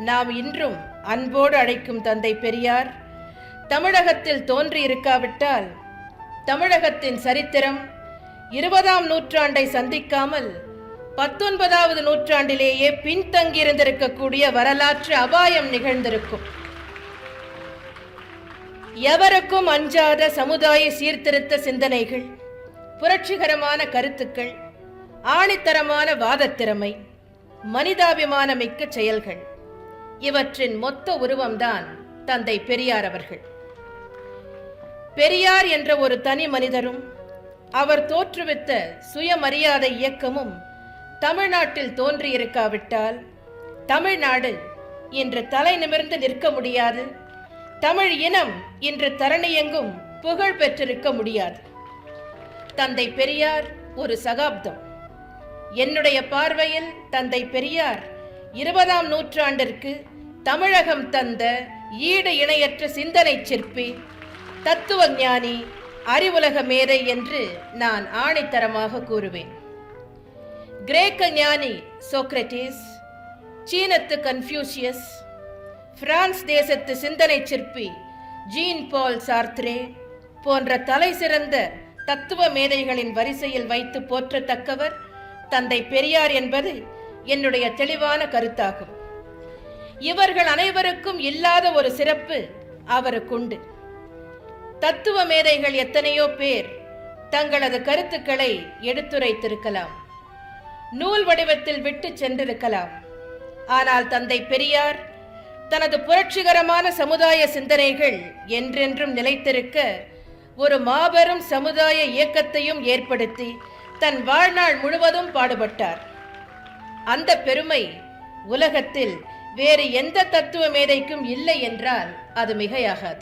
நாம் இன்றும் அன்போடு அழைக்கும் தந்தை பெரியார் தமிழகத்தில் தோன்றியிருக்காவிட்டால் தமிழகத்தின் சரித்திரம் இருபதாம் நூற்றாண்டை சந்திக்காமல் பத்தொன்பதாவது நூற்றாண்டிலேயே பின்தங்கியிருந்திருக்கக்கூடிய வரலாற்று அபாயம் நிகழ்ந்திருக்கும். எவருக்கும் அஞ்சாத சமுதாய சீர்திருத்த சிந்தனைகள் புரட்சிகரமான கருத்துக்கள் ஆணித்தரமான வாதத்திறமை மனிதாபிமானமிக்க செயல்கள். இவற்றின் மொத்த உருவம்தான் தந்தை பெரியார் அவர்கள். பெரியார் என்ற ஒரு தனி மனிதரும் அவர் தோற்றுவித்த சுயமரியாதை இயக்கமும் தமிழ்நாட்டில் தோன்றியிருக்காவிட்டால் தமிழ்நாடு இன்று தலை நிமிர்ந்து நிற்க முடியாது தமிழ் இனம் இன்று தரணியெங்கும் புகழ் பெற்றிருக்க முடியாது. தந்தை பெரியார் ஒரு சகாப்தம். என்னுடைய பார்வையில் தந்தை பெரியார் இருபதாம் நூற்றாண்டிற்கு தமிழகம் தந்த ஈடு இணையற்ற சிந்தனை சிற்பி தத்துவ ஞானி அறிவுலக மேதை என்று நான் ஆணைத்தரமாக கூறுவேன். கிரேக்க ஞானி சோக்ரட்டிஸ் சீனத்து கன்ஃபியூசியஸ் பிரான்ஸ் தேசத்து சிந்தனை சிற்பி ஜீன் பால் சார்த்ரே போன்ற தலை சிறந்த தத்துவ மேதைகளின் வரிசையில் வைத்து போற்றத்தக்கவர் தந்தை பெரியார் என்பது என்னுடைய தெளிவான கருத்தாகும். இவர்கள் அனைவருக்கும் இல்லாத ஒரு சிறப்பு அவருக்குண்டு தத்துவ மேதைகள் எத்தனையோ பேர் தங்களது கருத்துக்களை எடுத்துரைத்திருக்கலாம். நூல் வடிவத்தில் விட்டு சென்றிருக்கலாம். ஆனால் தந்தை பெரியார் தனது புரட்சிகரமான சமுதாய சிந்தனைகள் என்றென்றும் நிலைத்திருக்க ஒரு மாபெரும் சமுதாய இயக்கத்தையும் ஏற்படுத்தி தன் வாழ்நாள் முழுவதும் பாடுபட்டார். அந்த பெருமை உலகத்தில் வேறு எந்த தத்துவ மேதைக்கும் இல்லை என்றால் அது மிகையாகாது.